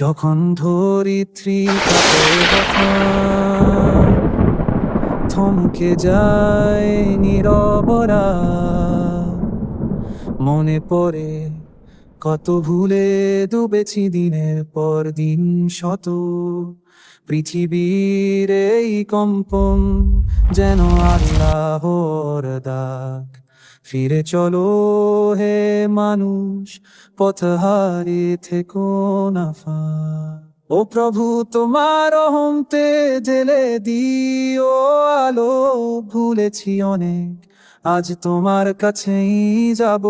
যখন ধরিত্রী থমকে যায় নিরবরা। মনে পড়ে কত ভুলে ডুবেছি দিনের পর দিন শত। পৃথিবীর এই কম্পন যেন আল্লাহর ডাক। ফিরে চলো হে মানুষ পথ থেকো না ও প্রভু, তোমার হমতে জেলে দিও আলো, ভুলেছি অনেক। আজ তোমার কাছেই যাব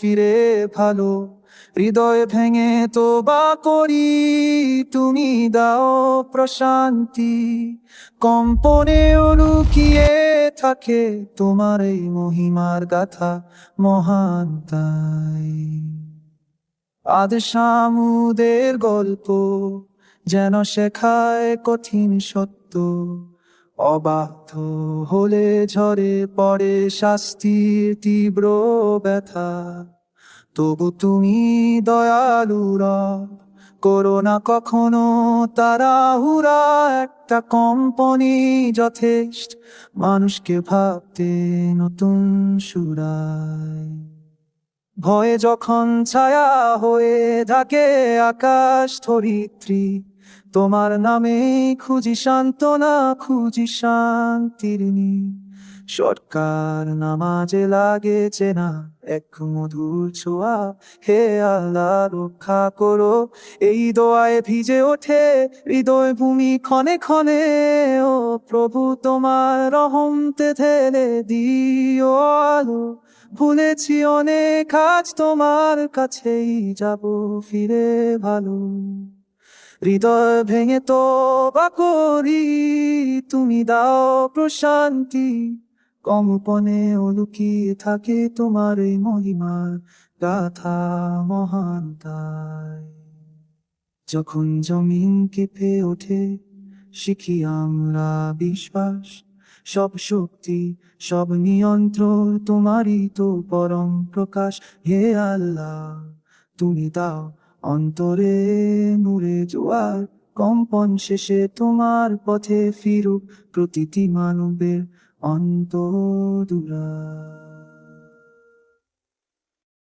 ফিরে ভালো। হৃদয় ভেঙে তো বা করি, তুমি দাও প্রশান্তি। কম্পনে লুকিয়ে থাকে তোমার এই মহিমার গাথা মহান তাই। আদ সামুদের গল্প যেন শেখায় কঠিন সত্য। অবাধ্য হলে ঝরে পড়ে শাস্তির তীব্র ব্যথা। তবু তুমি দয়ালুরা করো না কখনো তারাহুরা একটা কম্পনি যথেষ্ট। মানুষকে ভাবতে নতুন সুরায়। ভয়ে যখন ছায়া হয়ে থাকে আকাশ ধরিত্রী তোমার নামে খুঁজি সান্ত্বনা, খুঁজি শান্তির নি সরকার নামাজে লাগে চেনা এক মধুর ছোঁয়া। হে আল্লাহ, রক্ষা করো। এই দোয়ায় ভিজে ওঠে, হৃদয় ভূমি ক্ষণে ক্ষণে। ও প্রভু, তোমার রহমতে ঠেলে দিও আলো। ভুলেছি অনেক, আজ তোমার কাছেই যাব ফিরে ভালো। হৃদয় ভেঙে তো বা করি, তুমি দাও প্রশান্তি। কম্পনে লুকিয়ে থাকে তোমার এই মহিমার গাথা মহান যখন জমিন কেঁপে ওঠে, শিখি আমরা বিশ্বাস। সব শক্তি, সব নিয়ন্ত্রণ তোমারই তো পরম প্রকাশ। হে আল্লাহ, তুমি দাও অন্তরে নূরে জোয়ার কম্পন শেষে তোমার পথে ফিরুক প্রতিটি মানবের অন্তদুরা